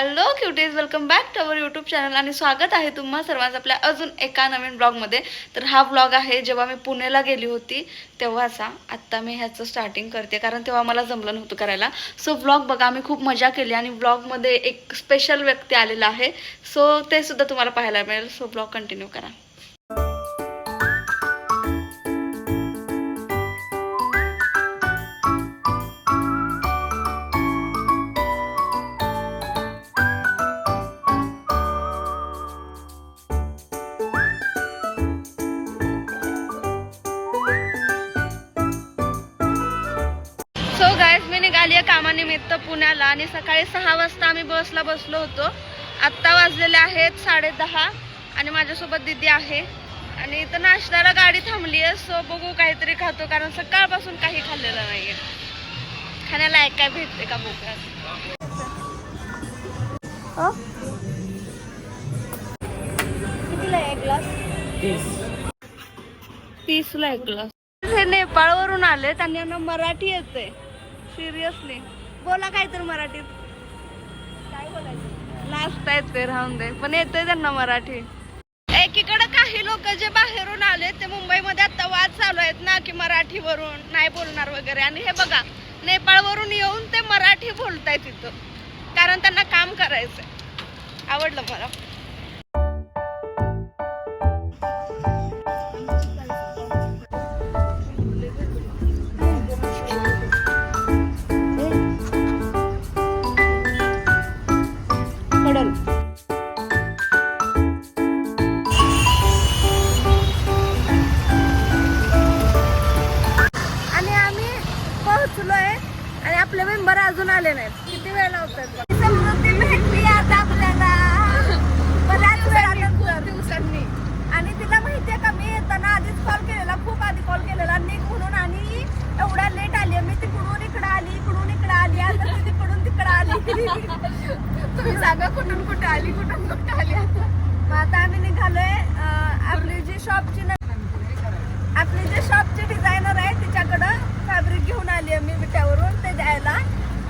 Hello cuties welcome back to our YouTube channel आणि स्वागत आहे तुम्हा सर्वांचं आपल्या अजून एका नवीन ब्लॉगमध्ये तर हा ब्लॉग आहे जेव्हा मी पुण्याला गेली होती तेव्हाचा. आत्ता मी ह्याचं स्टार्टिंग करते कारण तेव्हा मला जमलं नव्हतं करायला. सो ब्लॉग बघा आम्ही खूप मजा केली आणि ब्लॉगमध्ये एक स्पेशल व्यक्ती आलेला आहे. सो ते सुद्धा तुम्हाला पाहायला मिळेल. सो ब्लॉग कंटिन्यू करा. आहे कामानिमित्त पुण्याला आणि सकाळी सहा वाजता आम्ही बसला बसलो होतो. आत्ता वाजलेले आहेत साडे दहा आणि माझ्यासोबत दिदी आहे. आणि इथं नाश्त्याला गाडी थांबली आहे सो बघू काहीतरी खातो कारण सकाळपासून काही खाल्लेलं नाहीये. खाण्याला एक काय भेटते का बघूया कितीला आहे एक ग्लास तीसला एक ग्लास हे नेपाळवरून आले त्यांनी यांना मराठी येते सिरियसली बोला काय तर मराठीत. काय बोलायचं? नाचता येते राहून दे पण येते त्यांना मराठी. एकीकडे काही लोक जे बाहेरून आले ते मुंबईमध्ये आता वाद चालू आहेत ना की मराठीवरून नाही बोलणार वगैरे. आणि हे बघा नेपाळवरून येऊन ते मराठी बोलतायत तिथं कारण त्यांना काम करायचंय. आवडलं मला. तुम्ही सांगा कुठून कुठे आली कुठून कुठे आली आता? मग आता आम्ही निघालोय आपली जी शॉपची आपली जे शॉपची डिझायनर आहे तिच्याकडं फॅब्रिक घेऊन आली आहे मी विट्यावरून ते द्यायला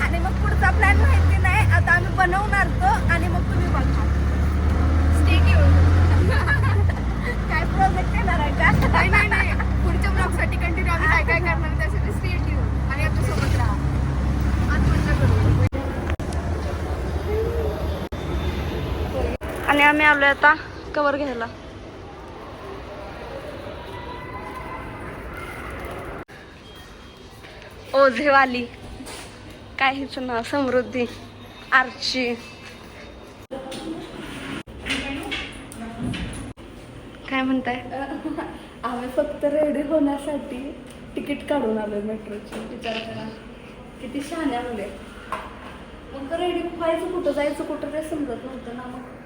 आणि मग पुढचा प्लॅन माहिती नाही आता आम्ही बनवणार तो आणि मग तुम्ही बघा. स्टेक येऊन काय प्रोजेक्ट येणार आहे का नाही नाही नाही पुढच्या ब्लॉगसाठी कंटिन्यू आम्ही काय काय करणार त्यासाठी स्टेट येऊ आणि आमच्यासोबत राहा आत्महत्या करू आणि आम्ही आलोय आता कवर घ्यायला. ओझेवाली. काहीच ना समृद्धी. आर्ची. काय म्हणताय? आम्ही फक्त रेडी होण्यासाठी तिकीट काढून आलोय मेट्रोची. विचार करा किती शहाण्या मुले. मग रेडी व्हायचं कुठं? जायचं कुठं? ते समजत नव्हतं ना मग.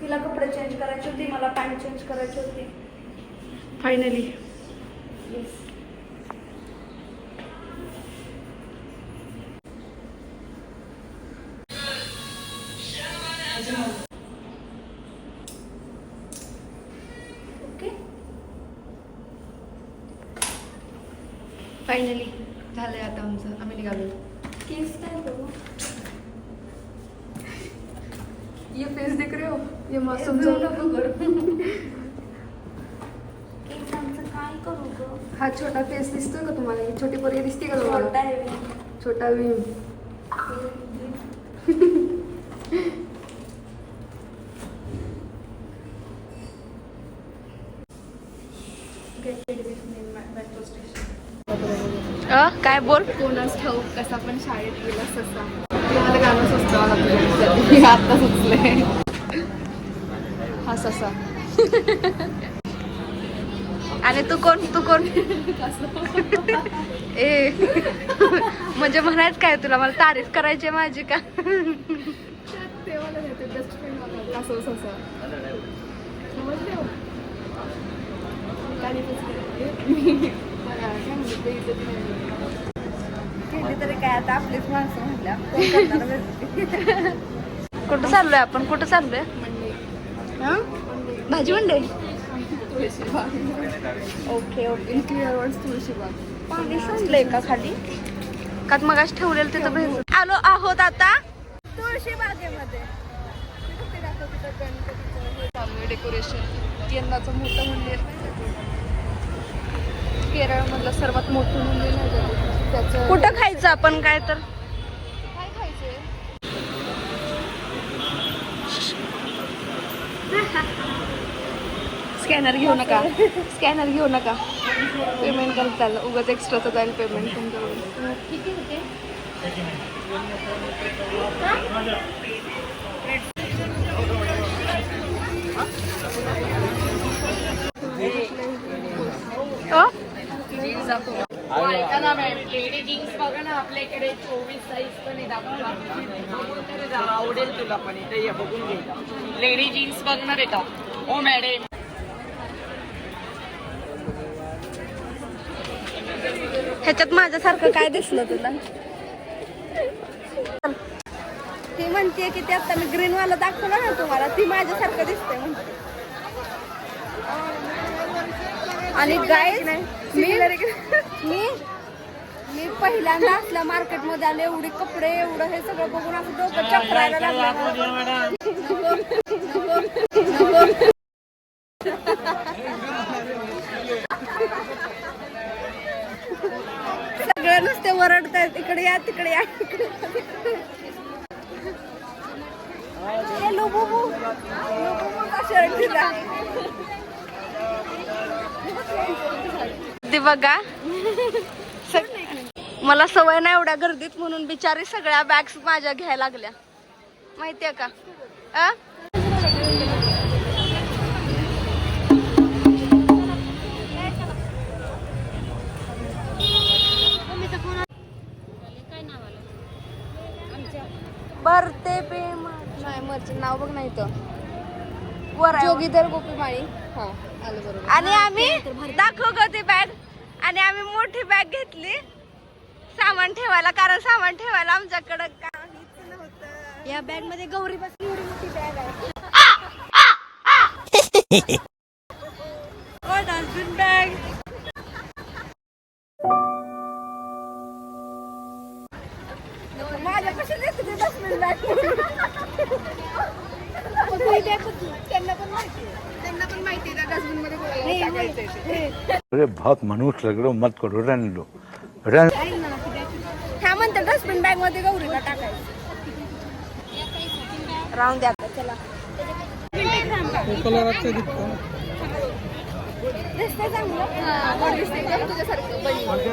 तिला कपडे चेंज करायचे होती मला पॅन्ट चेंज करायची होती. फायनली ओके फायनली झालंय आता आमचं. आम्ही निघालो. केस काय करू ये फेस दिख हो काय करू ग? हा छोटा फेस दिसतोय का तुम्हाला? ही छोटी पोरगी दिसते का छोटा तुम्हाला. छोटा अ काय बोल? कोणाच ठाऊक कसा पण शाळेत गेला तसा. मला ते गाणं तुझ्या आता सुचलंय. हा ससा आणि तू कोण तू कोण? ए म्हणजे म्हणायच काय तुला? मला तारीफ करायची आहे माझी का? असं तरी काय आता आपलीच माणसं म्हटल्या? कुठं चाललोय आपण? कुठं चाललोय? हं? भाजी मंडई ओके ओके. पाणी सांडलंय का खाली? का मगाच ठेवलेलं तिथं भेट आलो आहोत आता. तुळशी बागेमध्ये डेकोरेशन यंदाचं मोठं मंदिर. केरळमधलं सर्वात मोठं मंदिर. त्याचं कुठं खायचं आपण काय तर काय खायचंय स्कॅनर घेऊ नका. स्कॅनर घेऊ नका. पेमेंट करत चाललं. उगाच एक्स्ट्राचं जाईल पेमेंट तुमच्याकडून. किती होते ऐका ना मॅम लेडी जीन्स बघा ना आपल्या इकडे चोवीस साईज पण आहे दाखवा आवडेल तुला पण इथे ये बघून घे लेडी जीन्स बघणार आहे का? हो मॅडम ह्याच्यात माझ्यासारखं काय दिसलं तुला? ती म्हणते की ते आता मी ग्रीन वाला दाखवलं ना तुम्हाला. ती माझ्यासारखं दिसते म्हणते. आणि गाय मी मी मी पहिल्यांदा असल्या मार्केटमध्ये आले एवढे कपडे एवढं हे सगळं बघून असं डोकं चक्रायला लागलं सगळे नुसते वरडतायत इकडे या तिकडे या. इकडे ते बघा. मला सवय नाही एवढ्या गर्दीत म्हणून बिचारी सगळ्या बॅग्स माझ्या घ्यायला लागल्या. माहितीये का? आ? बरते पे नाही मरचे नाव बघ नाही तर वर आहे. जोगीधर हा आलं बरोबर. आणि आम्ही दाखव ग ती बॅग आणि आम्ही मोठी बॅग घेतली. सामान ठेवायला कारण सामान ठेवायला आमच्याकडं काहीच नव्हतं. या बॅगमध्ये गौरी बसली एवढी मोठी बॅग आहे. ओ डस्टबिन बॅग माझ्या कशी दिसते डस्टबिन बॅग त्यांना पण माहिती त्यांना पण माहिती आहे डस्टबिनमध्ये कोणाला टाकायचंय ते. अरे बहुत मनुष्य लग रहे हो मत करो रहने ह्या म्हणते डस्टबिन बॅगमध्ये गौरीला टाकायचं. राहून द्या चला. दिसतंय चांगलं? तुझ्यासारखं बनी. आहे.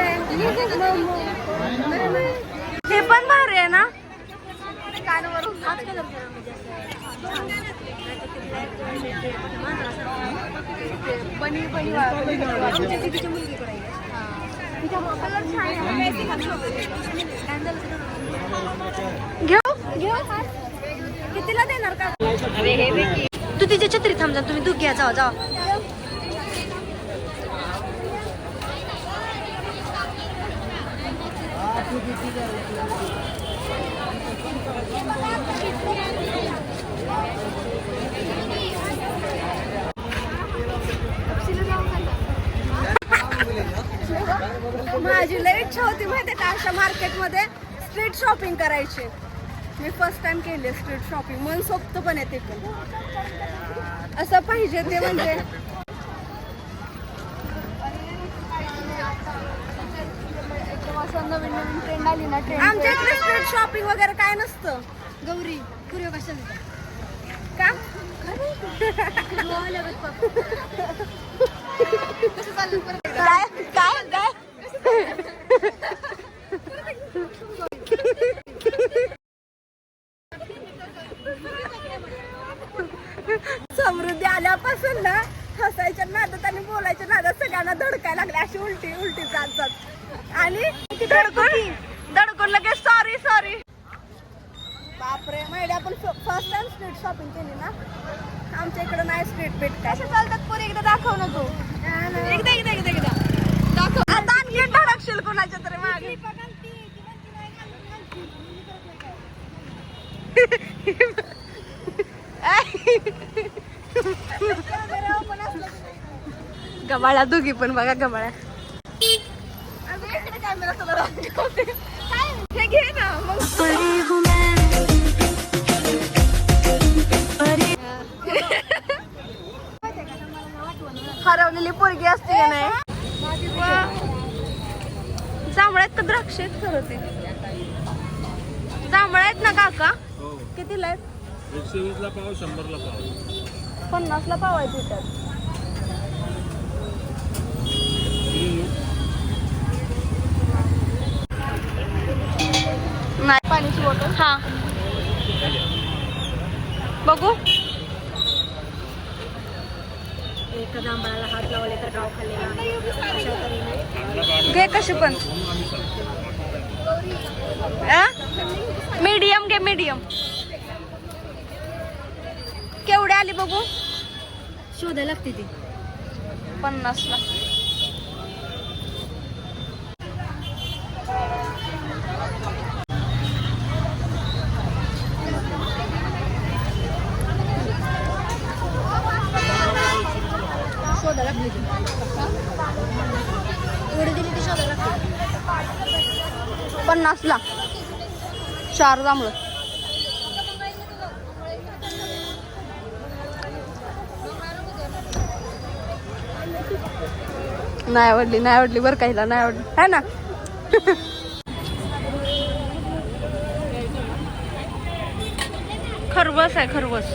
आहे. हे पण भारी आहे ना? कानवरून बनी घेऊ? घेऊ कितीला देणार का. अरे हे तू तिच्या छत्री थांब जा तुम्ही तू घ्या जावा जावा. माझी लय इच्छा होती माहिती का अशा मार्केटमध्ये स्ट्रीट शॉपिंग करायची. मी फर्स्ट टाइम केली स्ट्रीट शॉपिंग मन सोपत पण येते पण. असं पाहिजे ते म्हणजे एकदम असं नवीन नवीन ट्रेंड आली ना ट्रेंड आमच्या इकडे स्ट्रीट शॉपिंग वगैरे काय नसतं. गौरी पूर्व कशाला? का? कसं चाललं परत एकदा? काय काय काय समृद्धी आल्यापासून ना हसायच्या नादात आणि बोलायच्या नादात सगळ्यांना धडकायला लागले अशी उलटी उलटी चालतात आणि धडकून धडकून लगेच सॉरी सॉरी बापरे माहिती आपण फर्स्ट टाइम स्ट्रीट शॉपिंग केली ना? आमच्या इकडे नाही स्ट्रीट बीट काय चालतात पोरी? एकदा दाखव ना तू. एकदा एकदा एकदा एकदा. दाखव. आता आणखी धडकशील कोणाच्या तरी मागे. गबाळा दोघी पण बघा गबाळा. कॅमेरा हे घे ना. द्राक्ष आहेत खरं ते जांभळ आहेत ना काका? कितीला आहेत? एकशे वीसला पाव शंभरला पाव. पन्नासला पावायचे त्यात नाही पाण्याची बॉटल हा. बघू. घे कशी पण. मीडियम घे मीडियम. केवढे आली बघू? शोधायला लागते ती. पन्नासला शोधायला लागली ती एवढी दिली ती शोधायला लागते पन्नासला चार जांभळं नाही आवडली नाही आवडली बरं काहीला नाही आवडली. है ना? खरवस आहे खरवस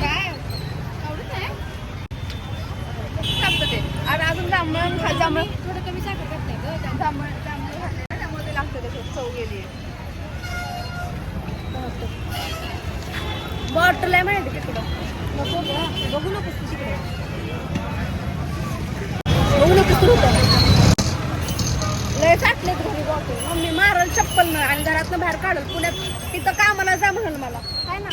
काय आवडत आहे लागतं ते आणि अजून जांभळ खा जांभळ थोडं कमी साखर टाकते ग जांभळ जांभळ घातले ना त्यामुळे ते लागतं त्याच्यात चव गेली बॉटल आहे माहिती तिकडं नको ग बघू नकोस तू तिकडे बघू नकोस तू होतं चाटलेत घरी बॉटल मम्मी मारल चप्पल न आणि घरातनं बाहेर काढल पुण्यात. तिथं कामाला जा म्हणाल मला. काय ना?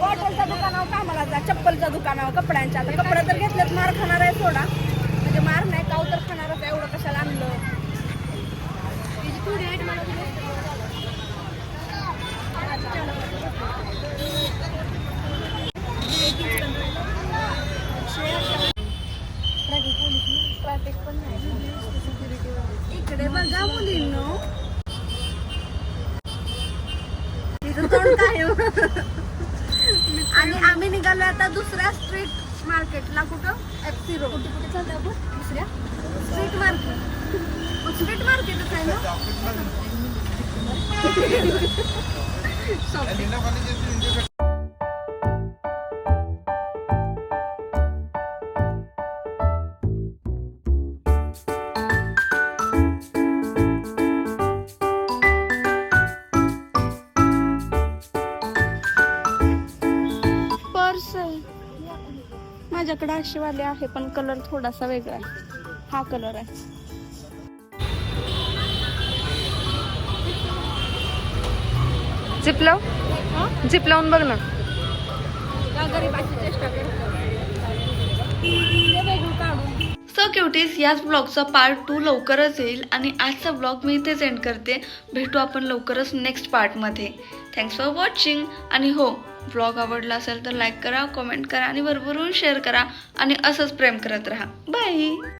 बॉटलच्या दुकानावर कामाला जा चप्पलच्या दुकानावर कपड्यांच्या. आता कपडे तर घेतलेत मार खाणार आहे सोडा. म्हणजे मार नाही काव तर खाणारच आहे, एवढं कशाला आणलं? थोडी आयटम मला दिली ट्रॅफिक पण नाही इकडे बघा मुलींनो तिथं तोंड काय हो? आणि आम्ही निघालो आता दुसऱ्या स्ट्रीट मार्केटला कुठं एफ सी रोड कुठे चाललं आपण दुसऱ्या स्ट्रीट मार्केट स्ट्रीट मार्केटच आहे ना पर्स माझ्याकडे अशीवाले आहे पण कलर थोडासा वेगळा आहे. हा कलर आहे. जिप जिप लावून बघ ना. सो क्युटीज याच ब्लॉगचा पार्ट टू लवकरच येईल आणि आजचा ब्लॉग मी इथेच एंड करते. भेटू आपण लवकरच नेक्स्ट पार्टमध्ये थँक्स फॉर वॉचिंग आणि हो ब्लॉग आवडला असेल तर लाईक करा कमेंट करा आणि भरभरून शेअर करा आणि असंच प्रेम करत राहा. बाय